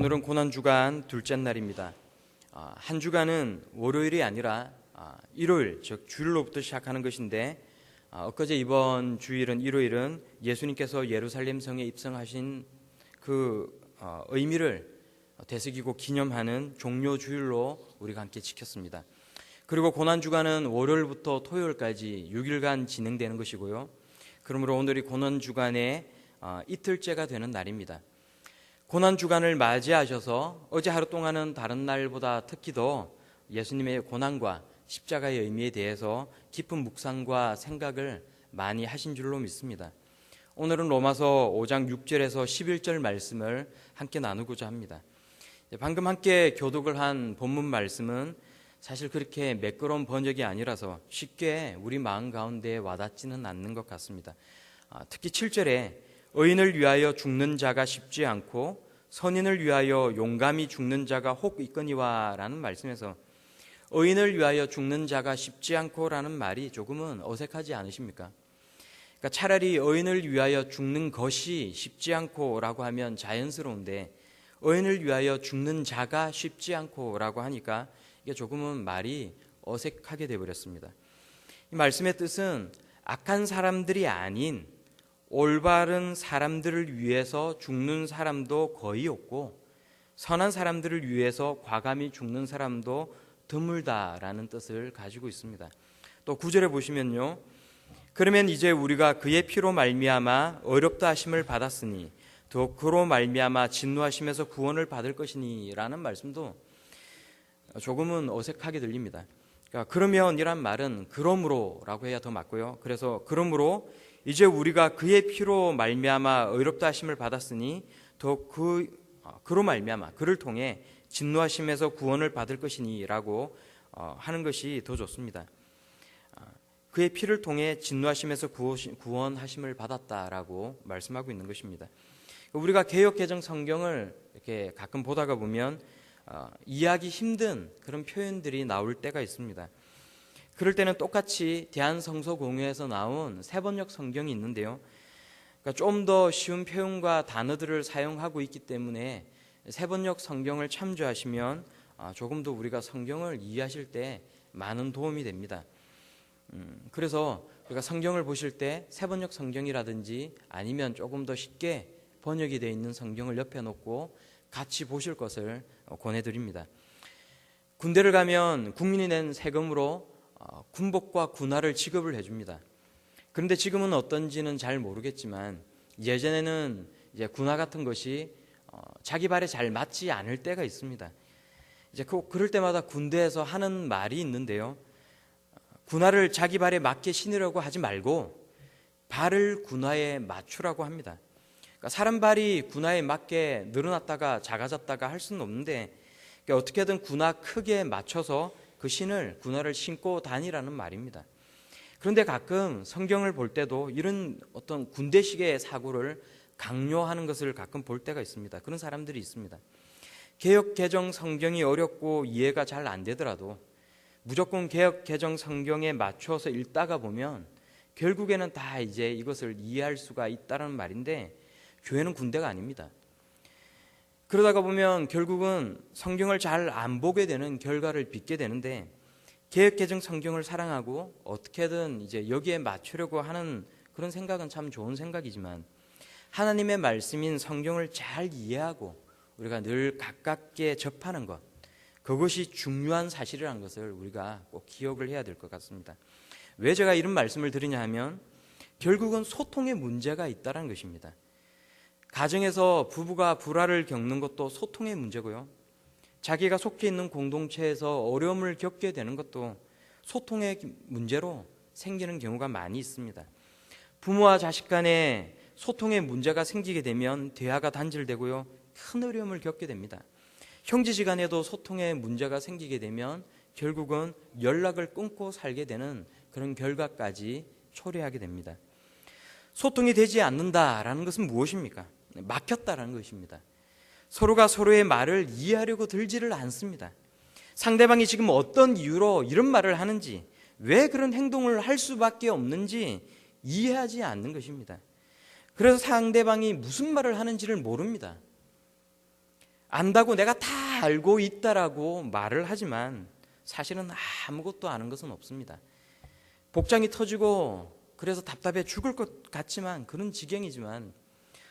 오늘은 고난 주간 둘째 날입니다. 아, 한 주간은 월요일이 아니라 아, 일요일 즉 주일로부터 시작하는 것인데 아, 엊그제 이번 주일은 일요일은 예수님께서 예루살렘 성에 입성하신 그 어, 의미를 되새기고 기념하는 종료 주일로 우리가 함께 지켰습니다. 그리고 고난 주간은 월요일부터 토요일까지 6일간 진행되는 것이고요. 그러므로 오늘이 고난 주간의 어, 이틀째가 되는 날입니다. 고난 주간을 맞이하셔서 어제 하루 동안은 다른 날보다 특히 더 예수님의 고난과 십자가의 의미에 대해서 깊은 묵상과 생각을 많이 하신 줄로 믿습니다. 오늘은 로마서 5장 6절에서 11절 말씀을 함께 나누고자 합니다. 방금 함께 교독을 한 본문 말씀은 사실 그렇게 매끄러운 번역이 아니라서 쉽게 우리 마음 가운데 와닿지는 않는 것 같습니다. 아, 특히 7절에 의인을 위하여 죽는 자가 쉽지 않고 선인을 위하여 용감히 죽는 자가 혹 있거니와라는 말씀에서 의인을 위하여 죽는 자가 쉽지 않고라는 말이 조금은 어색하지 않으십니까? 그러니까 차라리 의인을 위하여 죽는 것이 쉽지 않고라고 하면 자연스러운데 의인을 위하여 죽는 자가 쉽지 않고라고 하니까 이게 조금은 말이 어색하게 되어버렸습니다. 이 말씀의 뜻은 악한 사람들이 아닌 올바른 사람들을 위해서 죽는 사람도 거의 없고 선한 사람들을 위해서 과감히 죽는 사람도 드물다라는 뜻을 가지고 있습니다. 또 구절에 보시면요. 그러면 이제 우리가 그의 피로 말미암아 어렵다 하심을 받았으니 또 그로 말미암아 진노하심에서 구원을 받을 것이니라는 말씀도 조금은 어색하게 들립니다. 그러니까 그러면이란 말은 그러므로라고 해야 더 맞고요. 그래서 그러므로 이제 우리가 그의 피로 말미암아 의롭다 하심을 받았으니 더그 어, 그로 말미암아 그를 통해 진노하심에서 구원을 받을 것이니라고 어, 하는 것이 더 좋습니다. 어, 그의 피를 통해 진노하심에서 구원하심을 받았다라고 말씀하고 있는 것입니다. 우리가 개혁 개정 성경을 이렇게 가끔 보다가 보면 이해하기 힘든 그런 표현들이 나올 때가 있습니다. 그럴 때는 똑같이 대한성서공회에서 나온 세번역 성경이 있는데요. 그러니까 좀 더 쉬운 표현과 단어들을 사용하고 있기 때문에 세번역 성경을 참조하시면 아, 조금 더 우리가 성경을 이해하실 때 많은 도움이 됩니다. 음, 그래서 우리가 성경을 보실 때 세번역 성경이라든지 아니면 조금 더 쉽게 번역이 되어 있는 성경을 옆에 놓고 같이 보실 것을 권해드립니다. 군대를 가면 국민이 낸 세금으로 어, 군복과 군화를 지급을 해줍니다. 그런데 지금은 어떤지는 잘 모르겠지만 예전에는 이제 군화 같은 것이 어, 자기 발에 잘 맞지 않을 때가 있습니다. 이제 그, 그럴 때마다 군대에서 하는 말이 있는데요. 군화를 자기 발에 맞게 신으려고 하지 말고 발을 군화에 맞추라고 합니다. 그러니까 사람 발이 군화에 맞게 늘어났다가 작아졌다가 할 수는 없는데 그러니까 어떻게든 군화 크게 맞춰서 그 신을 군화를 신고 다니라는 말입니다. 그런데 가끔 성경을 볼 때도 이런 어떤 군대식의 사고를 강요하는 것을 가끔 볼 때가 있습니다. 그런 사람들이 있습니다. 개혁 개정 성경이 어렵고 이해가 잘 안 되더라도 무조건 개혁 개정 성경에 맞춰서 읽다가 보면 결국에는 다 이제 이것을 이해할 수가 있다는 말인데 교회는 군대가 아닙니다. 그러다가 보면 결국은 성경을 잘 안 보게 되는 결과를 빚게 되는데 개혁 개정 성경을 사랑하고 어떻게든 이제 여기에 맞추려고 하는 그런 생각은 참 좋은 생각이지만 하나님의 말씀인 성경을 잘 이해하고 우리가 늘 가깝게 접하는 것 그것이 중요한 사실이라는 것을 우리가 꼭 기억을 해야 될 것 같습니다. 왜 제가 이런 말씀을 드리냐 하면 결국은 소통의 문제가 있다는 것입니다. 가정에서 부부가 불화를 겪는 것도 소통의 문제고요. 자기가 속해 있는 공동체에서 어려움을 겪게 되는 것도 소통의 문제로 생기는 경우가 많이 있습니다. 부모와 자식 간에 소통의 문제가 생기게 되면 대화가 단절되고요. 큰 어려움을 겪게 됩니다. 형제지 간에도 소통의 문제가 생기게 되면 결국은 연락을 끊고 살게 되는 그런 결과까지 초래하게 됩니다. 소통이 되지 않는다라는 것은 무엇입니까? 막혔다라는 것입니다. 서로가 서로의 말을 이해하려고 들지를 않습니다. 상대방이 지금 어떤 이유로 이런 말을 하는지, 왜 그런 행동을 할 수밖에 없는지 이해하지 않는 것입니다. 그래서 상대방이 무슨 말을 하는지를 모릅니다. 안다고 내가 다 알고 있다라고 말을 하지만 사실은 아무것도 아는 것은 없습니다. 복장이 터지고 그래서 답답해 죽을 것 같지만 그런 지경이지만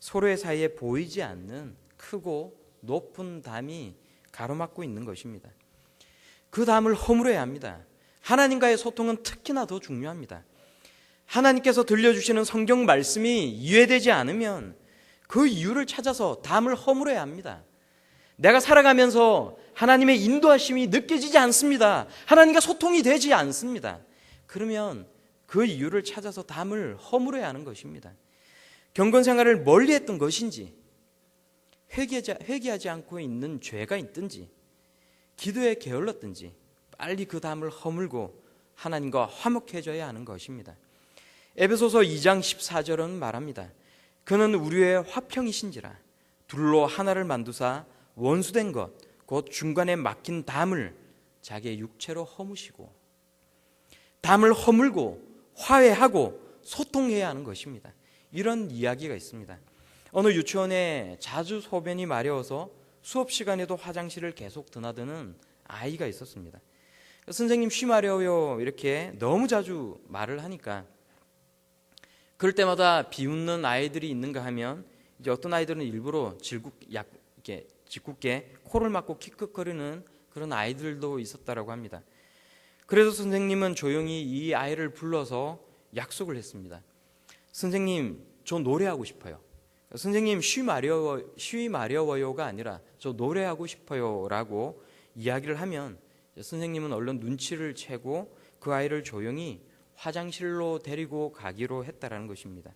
서로의 사이에 보이지 않는 크고 높은 담이 가로막고 있는 것입니다. 그 담을 허물어야 합니다. 하나님과의 소통은 특히나 더 중요합니다. 하나님께서 들려주시는 성경 말씀이 이해되지 않으면 그 이유를 찾아서 담을 허물어야 합니다. 내가 살아가면서 하나님의 인도하심이 느껴지지 않습니다. 하나님과 소통이 되지 않습니다. 그러면 그 이유를 찾아서 담을 허물어야 하는 것입니다. 경건 생활을 멀리 했던 것인지, 회개하지, 회개하지 않고 있는 죄가 있든지, 기도에 게을렀든지, 빨리 그 담을 허물고 하나님과 화목해져야 하는 것입니다. 에베소서 2장 14절은 말합니다. 그는 우리의 화평이신지라 둘로 하나를 만두사 원수된 것 곧 중간에 막힌 담을 자기의 육체로 허무시고 담을 허물고 화해하고 소통해야 하는 것입니다. 이런 이야기가 있습니다. 어느 유치원에 자주 소변이 마려워서 수업 시간에도 화장실을 계속 드나드는 아이가 있었습니다. 선생님 쉬 마려워요 이렇게 너무 자주 말을 하니까 그럴 때마다 비웃는 아이들이 있는가 하면 이제 어떤 아이들은 일부러 질국 약 이렇게 짓궂게 코를 막고 킥킥거리는 그런 아이들도 있었다라고 합니다. 그래서 선생님은 조용히 이 아이를 불러서 약속을 했습니다. 선생님, 저 노래하고 싶어요. 선생님, 쉬 마려워, 쉬 마려워요가 아니라 저 노래하고 싶어요라고 이야기를 하면 선생님은 얼른 눈치를 채고 그 아이를 조용히 화장실로 데리고 가기로 했다라는 것입니다.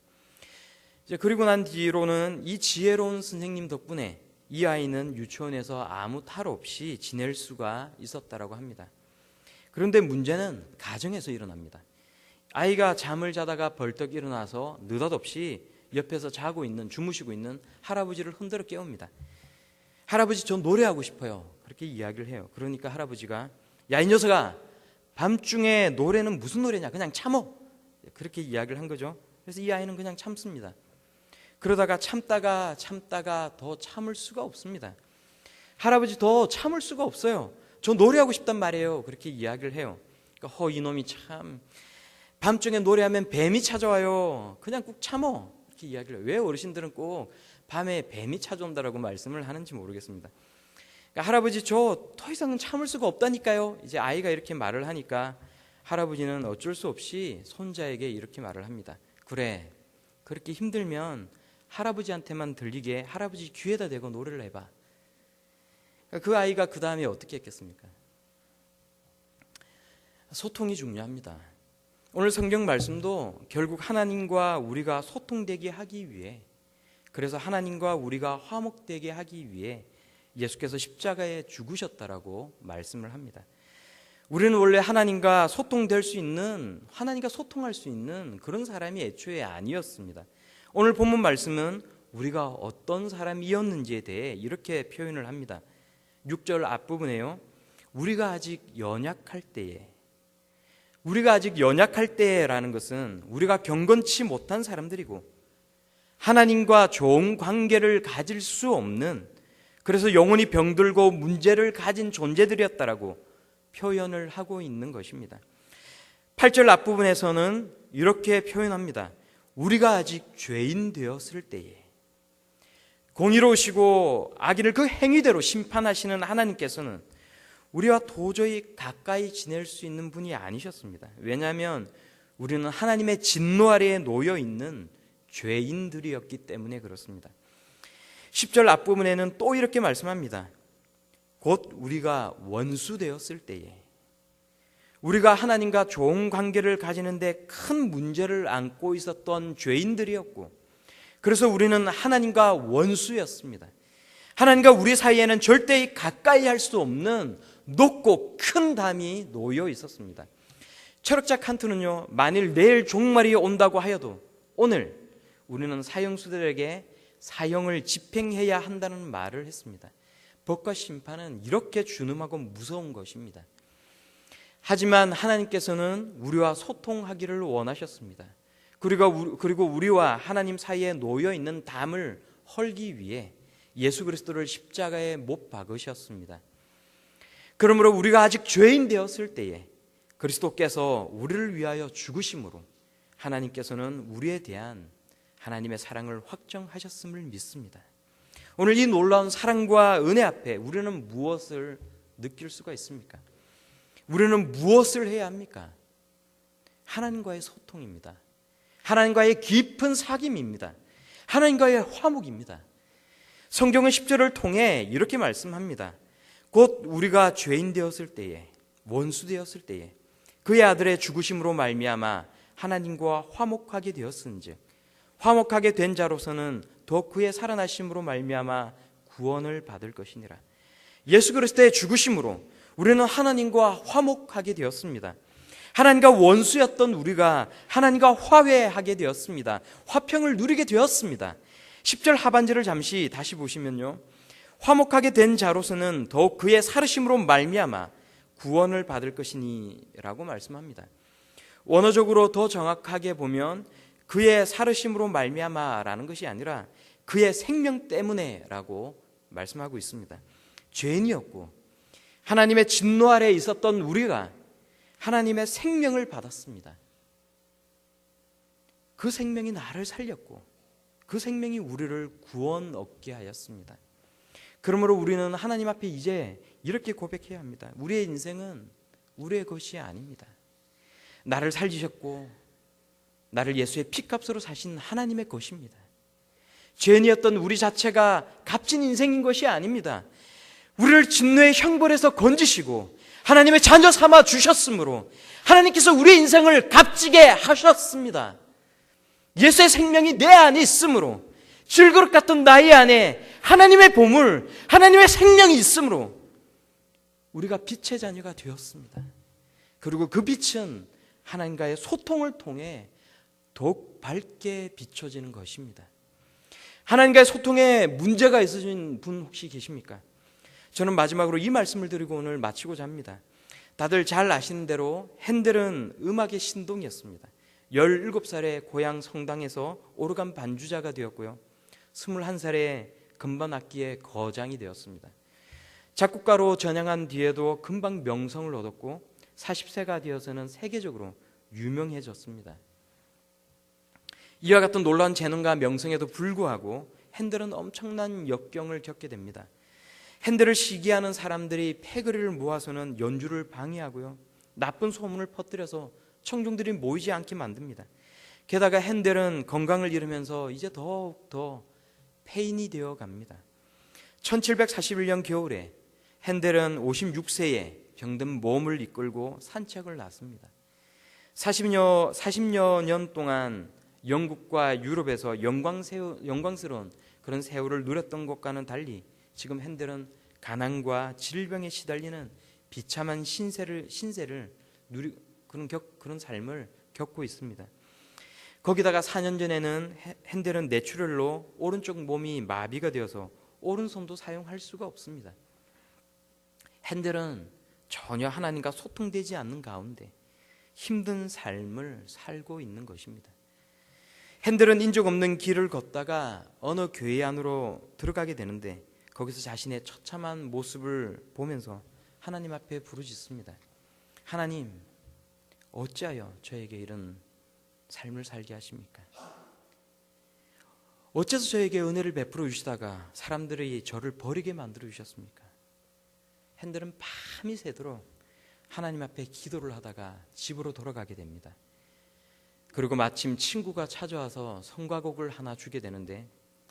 이제 그리고 난 뒤로는 이 지혜로운 선생님 덕분에 이 아이는 유치원에서 아무 탈 없이 지낼 수가 있었다라고 합니다. 그런데 문제는 가정에서 일어납니다. 아이가 잠을 자다가 벌떡 일어나서 느닷없이 옆에서 자고 있는 주무시고 있는 할아버지를 흔들어 깨웁니다. 할아버지 저 노래하고 싶어요. 그렇게 이야기를 해요. 그러니까 할아버지가 야 이 녀석아 밤중에 노래는 무슨 노래냐 그냥 참어 그렇게 이야기를 한 거죠. 그래서 이 아이는 그냥 참습니다. 그러다가 참다가 참다가 더 참을 수가 없습니다. 할아버지 더 참을 수가 없어요. 저 노래하고 싶단 말이에요. 그렇게 이야기를 해요. 그러니까 허 이놈이 참 밤중에 노래하면 뱀이 찾아와요. 그냥 꾹 참어. 이렇게 이야기를 해요. 왜 어르신들은 꼭 밤에 뱀이 찾아온다라고 말씀을 하는지 모르겠습니다. 그러니까 할아버지 저 더 이상은 참을 수가 없다니까요. 이제 아이가 이렇게 말을 하니까 할아버지는 어쩔 수 없이 손자에게 이렇게 말을 합니다. 그래 그렇게 힘들면 할아버지한테만 들리게 할아버지 귀에다 대고 노래를 해봐. 그러니까 그 아이가 그 다음에 어떻게 했겠습니까? 소통이 중요합니다. 오늘 성경 말씀도 결국 하나님과 우리가 소통되게 하기 위해 그래서 하나님과 우리가 화목되게 하기 위해 예수께서 십자가에 죽으셨다라고 말씀을 합니다. 우리는 원래 하나님과 소통될 수 있는 하나님과 소통할 수 있는 그런 사람이 애초에 아니었습니다. 오늘 본문 말씀은 우리가 어떤 사람이었는지에 대해 이렇게 표현을 합니다. 6절 앞부분에요. 우리가 아직 연약할 때에 우리가 아직 연약할 때라는 것은 우리가 경건치 못한 사람들이고 하나님과 좋은 관계를 가질 수 없는 그래서 영혼이 병들고 문제를 가진 존재들이었다라고 표현을 하고 있는 것입니다. 8절 앞부분에서는 이렇게 표현합니다. 우리가 아직 죄인 되었을 때에 공의로우시고 악인을 그 행위대로 심판하시는 하나님께서는 우리와 도저히 가까이 지낼 수 있는 분이 아니셨습니다. 왜냐하면 우리는 하나님의 진노 아래에 놓여 있는 죄인들이었기 때문에 그렇습니다. 10절 앞부분에는 또 이렇게 말씀합니다. 곧 우리가 원수 되었을 때에 우리가 하나님과 좋은 관계를 가지는데 큰 문제를 안고 있었던 죄인들이었고 그래서 우리는 하나님과 원수였습니다. 하나님과 우리 사이에는 절대 가까이 할 수 없는 높고 큰 담이 놓여 있었습니다. 철학자 칸트는요, 만일 내일 종말이 온다고 하여도 오늘 우리는 사형수들에게 사형을 집행해야 한다는 말을 했습니다. 법과 심판은 이렇게 준엄하고 무서운 것입니다. 하지만 하나님께서는 우리와 소통하기를 원하셨습니다. 그리고 우리와 하나님 사이에 놓여 있는 담을 헐기 위해 예수 그리스도를 십자가에 못 박으셨습니다. 그러므로 우리가 아직 죄인 되었을 때에 그리스도께서 우리를 위하여 죽으심으로 하나님께서는 우리에 대한 하나님의 사랑을 확정하셨음을 믿습니다. 오늘 이 놀라운 사랑과 은혜 앞에 우리는 무엇을 느낄 수가 있습니까? 우리는 무엇을 해야 합니까? 하나님과의 소통입니다. 하나님과의 깊은 사귐입니다. 하나님과의 화목입니다. 성경은 10절을 통해 이렇게 말씀합니다. 곧 우리가 죄인 되었을 때에 원수 되었을 때에 그의 아들의 죽으심으로 말미암아 하나님과 화목하게 되었은즉 화목하게 된 자로서는 더 그의 살아나심으로 말미암아 구원을 받을 것이니라. 예수 그리스도의 죽으심으로 우리는 하나님과 화목하게 되었습니다. 하나님과 원수였던 우리가 하나님과 화해하게 되었습니다. 화평을 누리게 되었습니다. 10절 하반절을 잠시 다시 보시면요. 화목하게 된 자로서는 더욱 그의 사르심으로 말미암아 구원을 받을 것이니라고 말씀합니다. 원어적으로 더 정확하게 보면 그의 사르심으로 말미암아라는 것이 아니라 그의 생명 때문에라고 말씀하고 있습니다. 죄인이었고 하나님의 진노 아래 있었던 우리가 하나님의 생명을 받았습니다. 그 생명이 나를 살렸고 그 생명이 우리를 구원 얻게 하였습니다. 그러므로 우리는 하나님 앞에 이제 이렇게 고백해야 합니다. 우리의 인생은 우리의 것이 아닙니다. 나를 살리셨고 나를 예수의 피값으로 사신 하나님의 것입니다. 죄인이었던 우리 자체가 값진 인생인 것이 아닙니다. 우리를 진노의 형벌에서 건지시고 하나님의 자녀 삼아 주셨으므로 하나님께서 우리의 인생을 값지게 하셨습니다. 예수의 생명이 내 안에 있으므로 질그릇 같은 나의 안에 하나님의 보물, 하나님의 생명이 있으므로 우리가 빛의 자녀가 되었습니다. 그리고 그 빛은 하나님과의 소통을 통해 더욱 밝게 비춰지는 것입니다. 하나님과의 소통에 문제가 있으신 분 혹시 계십니까? 저는 마지막으로 이 말씀을 드리고 오늘 마치고자 합니다. 다들 잘 아시는 대로 핸델은 음악의 신동이었습니다. 17살에 고향 성당에서 오르간 반주자가 되었고요. 21살에 금반 악기의 거장이 되었습니다. 작곡가로 전향한 뒤에도 금방 명성을 얻었고 40세가 되어서는 세계적으로 유명해졌습니다. 이와 같은 놀라운 재능과 명성에도 불구하고 핸델은 엄청난 역경을 겪게 됩니다. 핸델을 시기하는 사람들이 패거리를 모아서는 연주를 방해하고요. 나쁜 소문을 퍼뜨려서 청중들이 모이지 않게 만듭니다. 게다가 핸델은 건강을 잃으면서 이제 더욱 더 폐인이 되어 갑니다. 1741년 겨울에 핸델은 56세에 병든 몸을 이끌고 산책을 났습니다. 40여, 40여 년 동안 영국과 유럽에서 영광세우, 영광스러운 그런 세월을 누렸던 것과는 달리 지금 핸델은 가난과 질병에 시달리는 비참한 신세를, 신세를 누리, 그런, 겪, 그런 삶을 겪고 있습니다. 거기다가 4년 전에는 핸델은 뇌출혈로 오른쪽 몸이 마비가 되어서 오른손도 사용할 수가 없습니다. 핸델은 전혀 하나님과 소통되지 않는 가운데 힘든 삶을 살고 있는 것입니다. 핸들은 인적 없는 길을 걷다가 어느 교회 안으로 들어가게 되는데 거기서 자신의 처참한 모습을 보면서 하나님 앞에 부르짖습니다. 하나님, 어찌하여 저에게 이런 삶을 살게 하십니까? 어째서 저에게 은혜를 베풀어 주시다가 사람들이 저를 버리게 만들어 주셨습니까? 핸들은 밤이 새도록 하나님 앞에 기도를 하다가 집으로 돌아가게 됩니다. 그리고 마침 친구가 찾아와서 성가곡을 하나 주게 되는데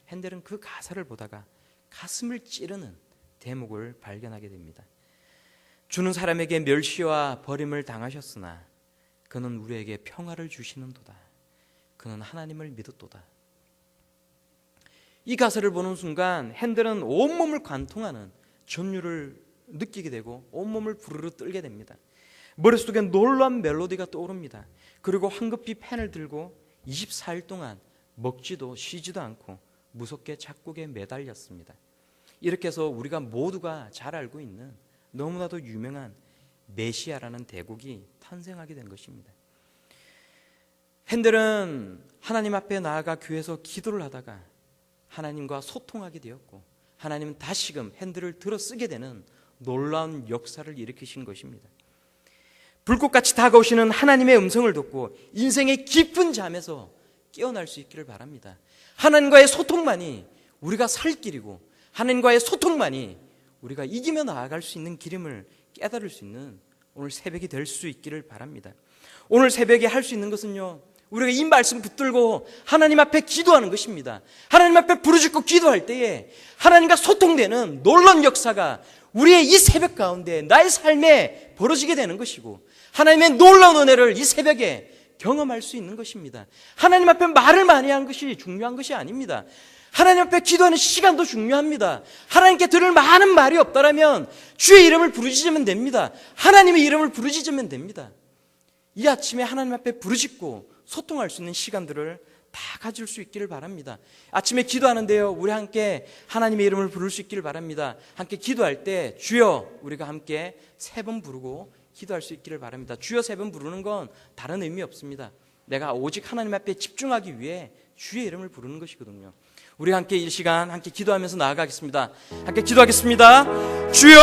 핸델은 그 가사를 보다가 가슴을 찌르는 대목을 발견하게 됩니다. 주는 사람에게 멸시와 버림을 당하셨으나 그는 우리에게 평화를 주시는도다. 그는 하나님을 믿었도다. 이 가사를 보는 순간 핸들은 온몸을 관통하는 전율을 느끼게 되고 온몸을 부르르 떨게 됩니다. 머릿속에 놀라운 멜로디가 떠오릅니다. 그리고 황급히 펜을 들고 24일 동안 먹지도 쉬지도 않고 무섭게 작곡에 매달렸습니다. 이렇게 해서 우리가 모두가 잘 알고 있는 너무나도 유명한 메시아라는 대국이 탄생하게 된 것입니다. 핸델은 하나님 앞에 나아가 교회에서 기도를 하다가 하나님과 소통하게 되었고 하나님은 다시금 핸들을 들어 쓰게 되는 놀라운 역사를 일으키신 것입니다. 불꽃같이 다가오시는 하나님의 음성을 듣고 인생의 깊은 잠에서 깨어날 수 있기를 바랍니다. 하나님과의 소통만이 우리가 살 길이고 하나님과의 소통만이 우리가 이기며 나아갈 수 있는 길임을 깨달을 수 있는 오늘 새벽이 될 수 있기를 바랍니다. 오늘 새벽에 할 수 있는 것은요. 우리가 이 말씀 붙들고 하나님 앞에 기도하는 것입니다. 하나님 앞에 부르짖고 기도할 때에 하나님과 소통되는 놀라운 역사가 우리의 이 새벽 가운데 나의 삶에 벌어지게 되는 것이고 하나님의 놀라운 은혜를 이 새벽에 경험할 수 있는 것입니다. 하나님 앞에 말을 많이 하는 것이 중요한 것이 아닙니다. 하나님 앞에 기도하는 시간도 중요합니다. 하나님께 들을 많은 말이 없다라면 주의 이름을 부르짖으면 됩니다. 하나님의 이름을 부르짖으면 됩니다. 이 아침에 하나님 앞에 부르짖고 소통할 수 있는 시간들을 다 가질 수 있기를 바랍니다. 아침에 기도하는데요. 우리 함께 하나님의 이름을 부를 수 있기를 바랍니다. 함께 기도할 때 주여 우리가 함께 세 번 부르고 기도할 수 있기를 바랍니다. 주여 세 번 부르는 건 다른 의미 없습니다. 내가 오직 하나님 앞에 집중하기 위해 주의 이름을 부르는 것이거든요. 우리 함께 이 시간 함께 기도하면서 나아가겠습니다. 함께 기도하겠습니다. 주여